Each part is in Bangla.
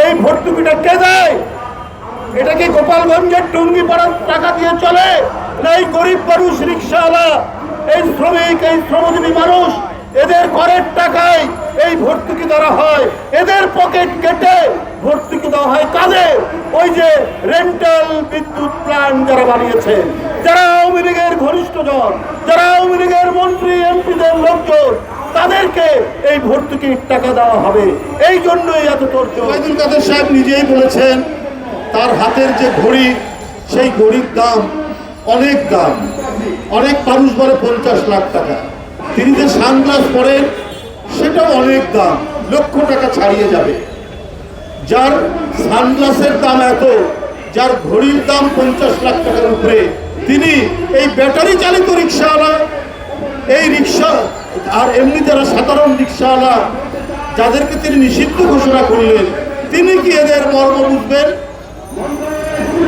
এই ভর্তুকিটা কে দেয়? এটা কি গোপালগঞ্জের টুঙ্গি পাড়ার টাকা দিয়ে চলে? না এই গরিব মানুষ রিক্সাওয়ালা, এই শ্রমিক, এই শ্রমজীবী মানুষ, এদের করের টাকায় এই ভর্তুকি দেওয়া হয়। এদের পকেট কেটে ভর্তুকি দেওয়া হয় কাদের ওই যে রেন্টাল বিদ্যুৎ প্ল্যান যারা বানিয়েছে, যারা আওয়ামী লীগের ঘনিষ্ঠজন যারা আওয়ামী লীগের মন্ত্রী, এমপিদের লোকজন তাদেরকে এই ভর্তুকির টাকা দেওয়া হবে। এই জন্যই এত তোর ওবায়দুল কাদের সাহেব নিজেই বলেছেন, তার হাতের যে ঘড়ি, সেই ঘড়ির দাম অনেক দাম। অনেক মানুষ বলে পঞ্চাশ লাখ টাকা। তিনি যে সানগ্লাস পরেন, সেটাও অনেক দাম, লক্ষ টাকা ছাড়িয়ে যাবে। যার সানগ্লাসের দাম এত, যার ঘড়ির দাম পঞ্চাশ লাখ টাকার উপরে, তিনি এই ব্যাটারি চালিত রিক্সাওয়ালা এই রিক্সা আর এমনি যারা সাধারণ রিক্সাওয়ালা, যাদেরকে তিনি নিষিদ্ধ ঘোষণা করলেন, তিনি কি এদের মর্ম বুঝবেন?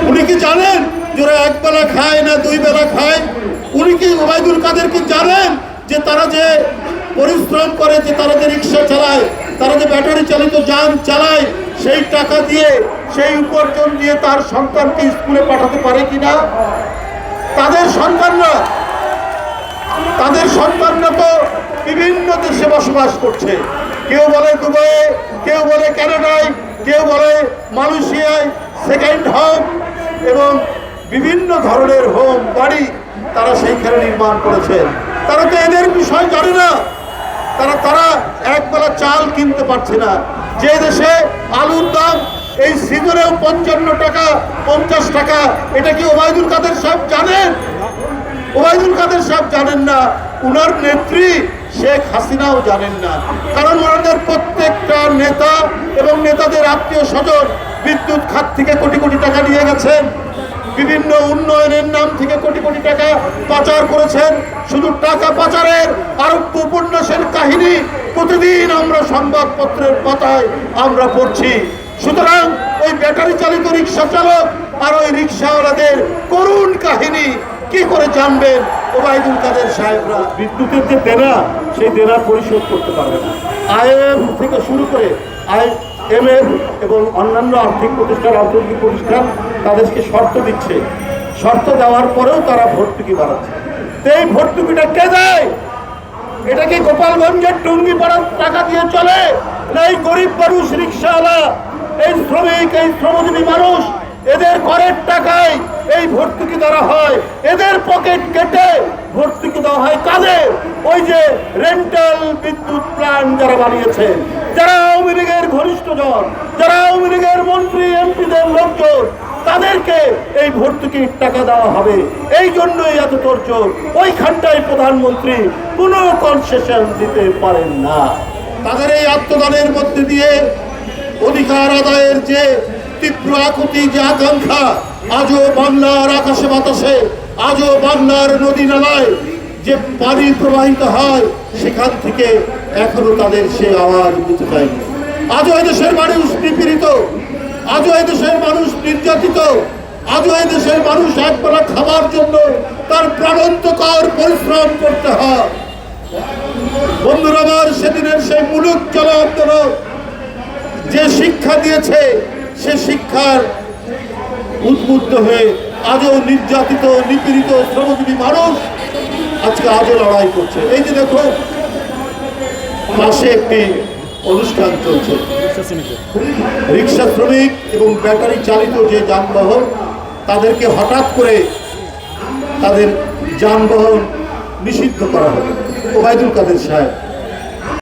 উনি কি জানেন যে ওরা এক বেলা খায় না দুই বেলা খায়? উনি কি ওবায়দুল কাদের কি জানেন যে তারা যে পরিশ্রম করে, যে তারা যে রিক্সা চালায়, তারা যে ব্যাটারি চালিত যান চালায়, সেই টাকা দিয়ে, সেই উপার্জন দিয়ে তার সন্তানকে স্কুলে পাঠাতে পারে কিনা? তাদের সন্তানরা তাদের সন্তানরা তো বিভিন্ন দেশে বসবাস করছে। কেউ বলে দুবাইয়ে কেউ বলে কানাডায় কেউ বলে মালয়েশিয়ায় সেকেন্ড হোম এবং বিভিন্ন ধরনের হোম বাড়ি তারা সেইখানে নির্মাণ করেছেন তারা তো এদের বিষয় জানে না। তারা তারা একবেলা চাল কিনতে পারছে না। যে দেশে আলুর দাম এই সিজনেও পঞ্চান্ন টাকা, পঞ্চাশ টাকা, এটা কি ওবায়দুল কাদের সাহেব জানেন? ওবায়দুল কাদের সাহেব জানেন না, উনার নেত্রী শেখ হাসিনাও জানেন না। কারণ ওনাদের প্রত্যেকটা নেতা এবং নেতাদের আত্মীয় স্বজন বিদ্যুৎ খাত থেকে কোটি কোটি টাকা নিয়ে গেছেন। বিভিন্ন উন্নয়নের নাম থেকে কোটি কোটি টাকা পাচার করেছেন। শুধু টাকা পাচারের আরোগ্য উপন্যাসের কাহিনী প্রতিদিন আমরা সংবাদপত্রের পাতায় আমরা পড়ছি। সুতরাং ওই ব্যাটারি চালিত রিক্সা চালক আর ওই রিক্সাওয়ালাদের করুণ কাহিনী কি করে জানবেন? ওবায়দুল কাদের সাহেবরা বিদ্যুতের যে দেনা, সেই দেনা পরিশোধ করতে পারবে না। আইএম থেকে শুরু করে আই এম এবং অন্যান্য আর্থিক প্রতিষ্ঠান অর্থনৈতিক প্রতিষ্ঠান তাদেরকে শর্ত দিচ্ছে। শর্ত দেওয়ার পরেও তারা ভর্তুকি বাড়াচ্ছে। এই ভর্তুকিটা কে দেয়? এটা কি গোপালগঞ্জের টুঙ্গি পাড়ার টাকা দিয়ে চলে? না এই গরিব মানুষ, রিক্সাওয়ালা, এই শ্রমিক, এই শ্রমজীবী মানুষ, এদের করের টাকায় এই ভর্তুকি দেওয়া হয়। এদের পকেট কেটে ভর্তুকি দেওয়া হয় কাদের ওই যে রেন্টাল বিদ্যুৎ প্ল্যান যারা বানিয়েছে, যারা আওয়ামী লীগের ঘনিষ্ঠজন যারা আওয়ামী লীগের মন্ত্রী, এমপিদের লোকজন, তাদেরকে এই ভর্তুকির টাকা দেওয়া হবে। এই জন্যই এত তোরজোর। ওইখানটায় প্রধানমন্ত্রী কোনো কনসেশন দিতে পারেন না। তাদের এই আত্মদানের মধ্যে দিয়ে অধিকার আদায়ের যে তীব্র আকুতি, যে আকাঙ্ক্ষা আজও বাংলার আকাশে বাতাসে, আজও বাংলার নদী নালায় যে পানি প্রবাহিত হয়, সেখান থেকে এখনও তাদের সে আওয়াজ বুঝতে পায়নি আজও এদেশের মানুষ নিপীড়িত, আজও এদেশের মানুষ নির্যাতিত, আজও এদেশের মানুষ একবেলা খাবার জন্য তার প্রাণন্তকর পরিশ্রম করতে হয়। বন্ধুরা আমার, সেদিনের সেই মুলুক চল আন্দোলন, যে শিক্ষা দিয়েছে, সে শিক্ষার উদ্বুদ্ধ হয়ে আজও নির্যাতিত, নিপীড়িত, শ্রমজীবী মানুষ আজকে আজও লড়াই করছে। এই যে দেখো পাশে একটি অনুষ্ঠান চলছে। রিক্সা শ্রমিক এবং ব্যাটারি চালিত যে যানবাহন, তাদেরকে হঠাৎ করে তাদের যানবাহন নিষিদ্ধ করা হবে। ওবায়দুল কাদের সাহেব